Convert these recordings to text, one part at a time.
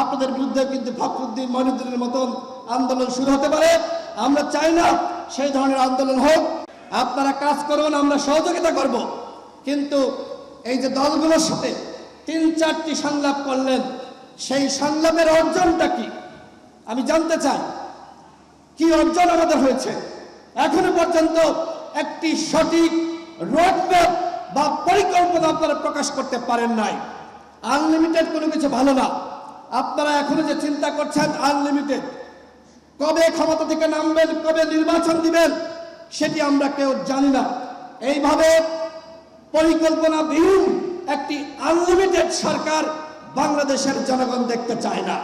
আপনাদের বিরুদ্ধে কিন্তু ফখরুদ্দিন মহিনুদ্দিনের মতন আন্দোলন শুরু হতে পারে। আমরা চাই না সেই ধরনের আন্দোলন হোক। আপনারা কাজ করুন, আমরা সহযোগিতা করব। কিন্তু এই যে দলগুলোর সাথে তিন চারটি সংলাপ করলেন, সেই সংলাপের অর্জনটা কি? আমি জানতে চাই। কি অর্জন আমাদের হয়েছে? এখনও পর্যন্ত একটি সঠিক রোডম্যাপ বা পরিকল্পনা আপনারা প্রকাশ করতে পারেন নাই। আনলিমিটেড কোনো কিছু ভালো না। আপনারা এখনও যে চিন্তা করছেন আনলিমিটেড কবে ক্ষমতা থেকে নামবেন, কবে নির্বাচন দিবেন, সেটি আমরা কেউ জানি না। এইভাবে পরিকল্পনাবিহীন একটি আনলিমিটেড সরকার বাংলাদেশের জনগণ দেখতে চায় না।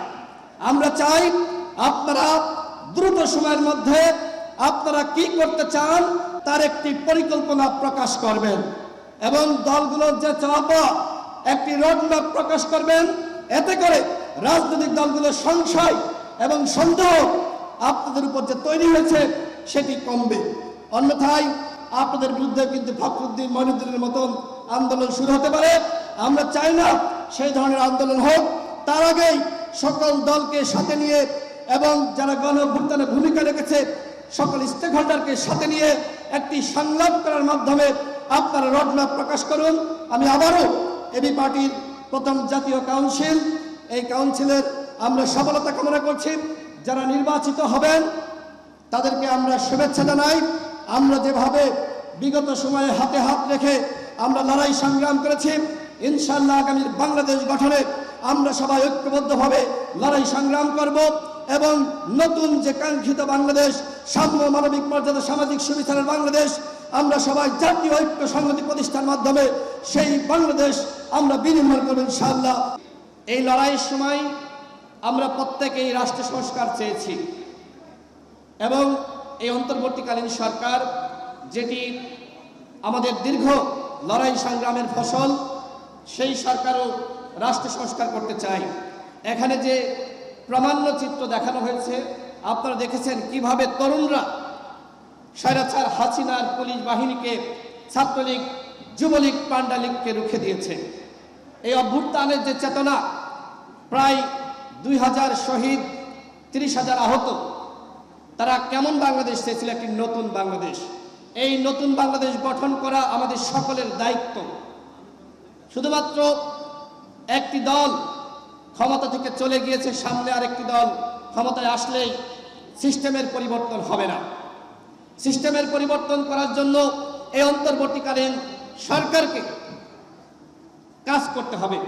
আমরা চাই আপনারা দ্রুত সময়ের মধ্যে আপনারা কি করতে চান তার একটি পরিকল্পনা প্রকাশ করবেন এবং দলগুলোর যে চাপা একটি রোডম্যাপ প্রকাশ করবেন, এতে করে রাজনৈতিক দলগুলোর সংশয় এবং সন্দেহ আপনাদের উপর যে তৈরি হয়েছে, সেটি কমবে। অন্যথায় আপনাদের বিরুদ্ধে কিন্তু ফখরুদ্দিন, মহিনুদ্দিনের মতন আন্দোলন শুরু হতে পারে। আমরা চাই না সেই ধরনের আন্দোলন হোক। তার আগেই সকল দলকে সাথে নিয়ে এবং যারা গণভুত্থানে ভূমিকা রেখেছে, সকল স্টেক হোল্ডারকে সাথে নিয়ে একটি সংলাপ করার মাধ্যমে আপনারা রোডম্যাপ প্রকাশ করুন। আমি আবারও এবি পার্টির প্রথম জাতীয় কাউন্সিল এই কাউন্সিলের আমরা সফলতা কামনা করছি। যারা নির্বাচিত হবেন, তাদেরকে আমরা শুভেচ্ছা জানাই। আমরা যেভাবে বিগত সময়ে হাতে হাত রেখে আমরা লড়াই সংগ্রাম করেছি ইনশাল্লাহ আগামীর বাংলাদেশ গঠনে আমরা সবাই ঐক্যবদ্ধভাবে লড়াই সংগ্রাম করব এবং নতুন যে কাঙ্ক্ষিত বাংলাদেশ, সাম্য মানবিক মর্যাদা, সামাজিক সুবিচারের বাংলাদেশ, আমরা সবাই জাতীয় ঐক্য সংহতি প্রতিষ্ঠার মাধ্যমে সেই বাংলাদেশ আমরা বিনিময় করব ইনশাল্লাহ এই লড়াইয়ের সময় আমরা প্রত্যেকেই রাষ্ট্র সংস্কার চেয়েছি এবং এই অন্তর্বর্তীকালীন সরকার, যেটি আমাদের দীর্ঘ লড়াই সংগ্রামের ফসল, সেই সরকারও রাষ্ট্র সংস্কার করতে চাই এখানে যে প্রামাণ্য চিত্র দেখানো হয়েছে, আপনারা দেখেছেন কীভাবে তরুণরা স্বৈরাচার হাসিনার পুলিশ বাহিনীকে ছাত্রলীগ, যুবলীগ পান্ডালীগকে রুখে দিয়েছে। এই অভ্যুত্থানের যে চেতনা প্রায় দুই হাজার শহীদ, তিরিশ হাজার আহত। তারা কেমন বাংলাদেশ চেয়েছিল? একটি নতুন বাংলাদেশ। এই নতুন বাংলাদেশ গঠন করা আমাদের সকলের দায়িত্ব। শুধুমাত্র একটি দল ক্ষমতা থেকে চলে গিয়েছে, সামনে আরেকটি দল ক্ষমতায় আসলেই সিস্টেমের পরিবর্তন হবে না। সিস্টেমের পরিবর্তন করার জন্য এই অন্তর্বর্তীকালীন সরকারকে কাজ করতে হবে।